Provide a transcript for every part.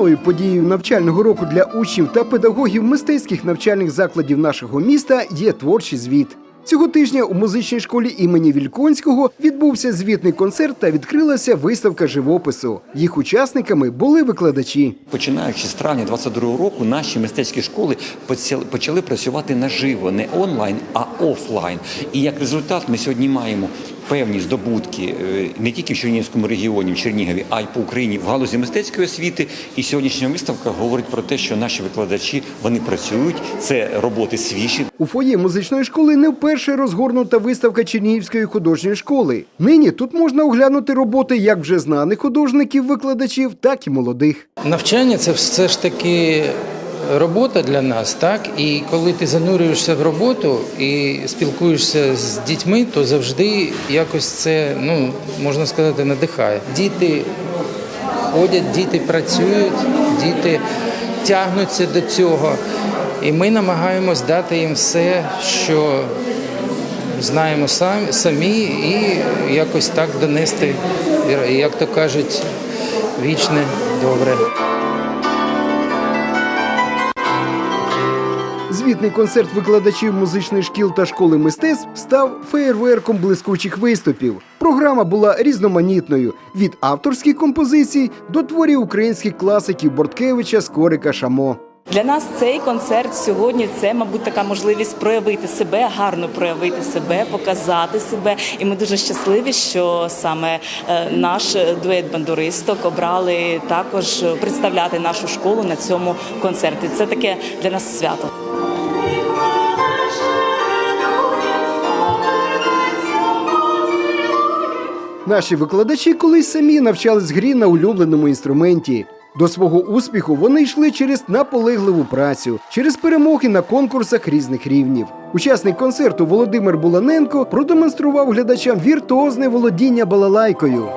Головною подією навчального року для учнів та педагогів мистецьких навчальних закладів нашого міста є творчий звіт. Цього тижня у музичній школі імені Вільконського відбувся звітний концерт та відкрилася виставка живопису. Їх учасниками були викладачі. Починаючи з травня 22 року, наші мистецькі школи почали працювати наживо, не онлайн, а офлайн. І як результат, ми сьогодні маємо певні здобутки е, не тільки в Чернігівському регіоні, в Чернігові, а й по Україні в галузі мистецької освіти. І сьогоднішня виставка говорить про те, що наші викладачі вони працюють. Це роботи свіжі, У фоє музичної школи не вперше розгорнута виставка Чернігівської художньої школи. Нині тут можна оглянути роботи як вже знаних художників, викладачів, так і молодих. Навчання це все ж таки робота для нас, так? І коли ти занурюєшся в роботу і спілкуєшся з дітьми, то завжди якось це, ну, можна сказати, надихає. Діти ходять, діти працюють, діти тягнуться до цього. І ми намагаємось дати їм все, що знаємо самі, і якось так донести, як то кажуть, вічне добре. Звітний концерт викладачів музичних шкіл та школи мистецтв став феєрверком блискучих виступів. Програма була різноманітною від авторських композицій до творів українських класиків Борткевича, Скорика, Шамо. Для нас цей концерт сьогодні це, мабуть, така можливість проявити себе, гарно проявити себе, показати себе. І ми дуже щасливі, що саме е, наш дует бандуристок обрали також представляти нашу школу на цьому концерті. Це таке для нас свято. Наші викладачі колись самі навчались грі на улюбленому інструменті. До свого успіху вони йшли через наполегливу працю, через перемоги на конкурсах різних рівнів. Учасник концерту Володимир Буланенко продемонстрував глядачам віртуозне володіння балалайкою.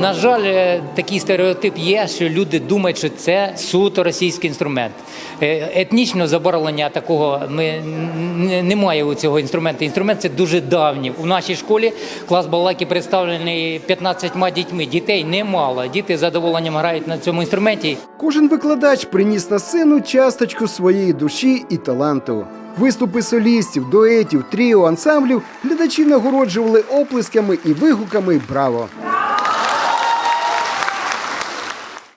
На жаль, е, такий стереотип є, що люди думають, що це суто російський інструмент. Е, Етнічного забарвлення такого ми немає у цього інструменту. Інструмент це дуже давній. У нашій школі клас балалайки представлений 15 дітьми. Дітей немало. Діти з задоволенням грають на цьому інструменті. Кожен викладач приніс на сцену часточку своєї душі і таланту. Виступи солістів, дуетів, тріо, ансамблів глядачі нагороджували оплесками і вигуками Браво!